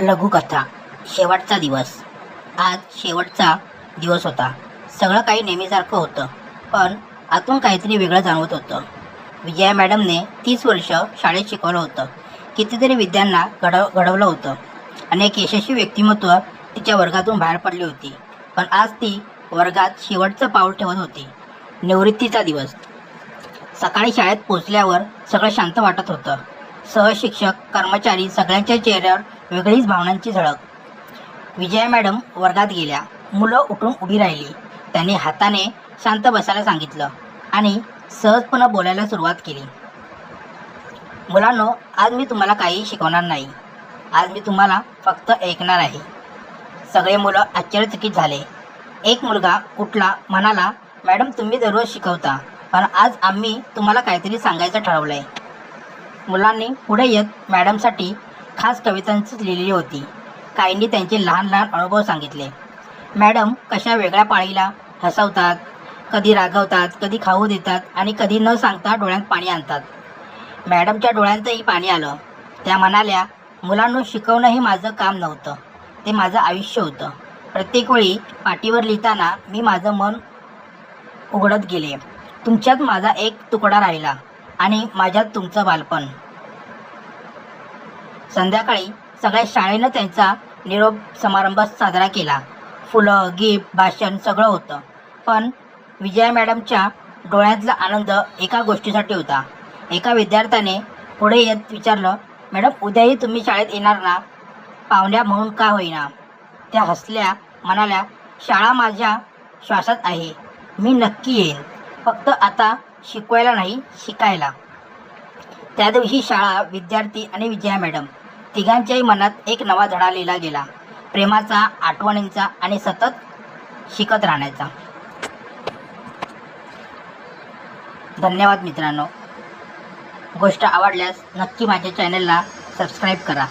लघुकथा शेवटचा दिवस. आज शेवटचा दिवस होता. सगळं काही नेहमीसारखं होतं पण आतून काहीतरी वेगळं जाणवत होतं. विजया मॅडमने तीस वर्ष शाळेत शिकवलं होतं. कितीतरी विद्यांना घडव घडवलं होतं. अनेक यशस्वी व्यक्तिमत्व तिच्या वर्गातून बाहेर पडली होती पण आज ती वर्गात शेवटचं पाऊल ठेवत होती. निवृत्तीचा दिवस. सकाळी शाळेत पोचल्यावर सगळं शांत वाटत होतं. सहशिक्षक कर्मचारी सगळ्यांच्या चेहऱ्यावर वेगळीच भावनांची झळक. विजया मॅडम वर्गात गेल्या. मुलं उठून उभी राहिली. त्यांनी हाताने शांत बसायला सांगितलं आणि सहजपणे बोलायला सुरुवात केली. मुलांनो आज मी तुम्हाला काही शिकवणार नाही. आज मी तुम्हाला फक्त ऐकणार आहे. सगळे मुलं आश्चर्यचकित झाले. एक मुलगा उठला म्हणाला मॅडम तुम्ही दररोज शिकवता पण आज आम्ही तुम्हाला काहीतरी सांगायचं ठरवलं आहे मुलांनी पुढे येत मॅडमसाठी खास कवितांचीच लिहिलेली होती. काहींनी त्यांचे लहान लहान अनुभव सांगितले. मॅडम कशा वेगळ्या पाळीला हसवतात कधी रागवतात कधी खाऊ देतात आणि कधी न सांगता डोळ्यात पाणी आणतात. मॅडमच्या डोळ्यांतही पाणी आलं. त्या म्हणाल्या मुलांना शिकवणं हे माझं काम नव्हतं. ते माझं आयुष्य होतं. प्रत्येक वेळी पाठीवर लिहिताना मी माझं मन उघडत गेले. तुमच्यात माझा एक तुकडा राहिला आणि माझ्यात तुमचं बालपण. संध्याकाळी सगळ्या शाळेनं त्यांचा निरोप समारंभ साजरा केला. फुलं गिफ्ट भाषण सगळं होतं. पण विजया मॅडमच्या डोळ्यातला आनंद एका गोष्टीसाठी होता. एका विद्यार्थ्याने पुढे येत विचारलं मॅडम उद्याही तुम्ही शाळेत येणार ना? पाहुण्या म्हणून का होईना? त्या हसल्या म्हणाल्या शाळा माझ्या श्वासात आहे. मी नक्की येईन. फक्त आता शिकवायला नाही शिकायला. त्या दिवशी शाळा विद्यार्थी आणि विजया मॅडम तिघांच्याही मनात एक नवा धडा लिहिला गेला. प्रेमाचा आठवणींचा आणि सतत शिकत राहण्याचा. धन्यवाद मित्रांनो. गोष्ट आवडल्यास नक्की माझ्या चॅनलला सबस्क्राईब करा.